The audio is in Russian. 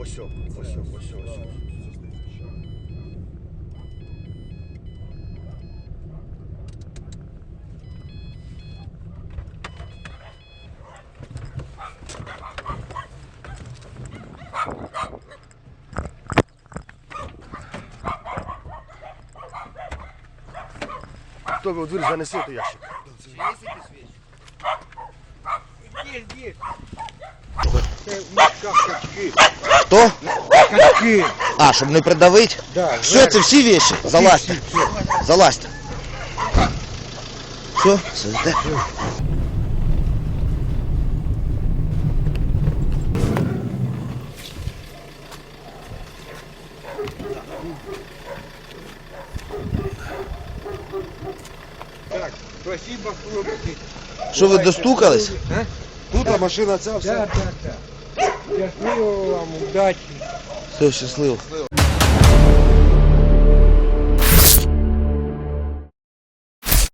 ось, ось, ось. Хто ви у двері занеси той ящик? Хто? Качки. А, щоб не придавить? Да, Все, це всі вещи? Залазьте. Залазьте. Все, сидите. Так, спасибо, хлопці. Що ви достукались? А? Тут а машина ця, все. Так, так, так. Щасливо вам, удачі. Все, щасливо.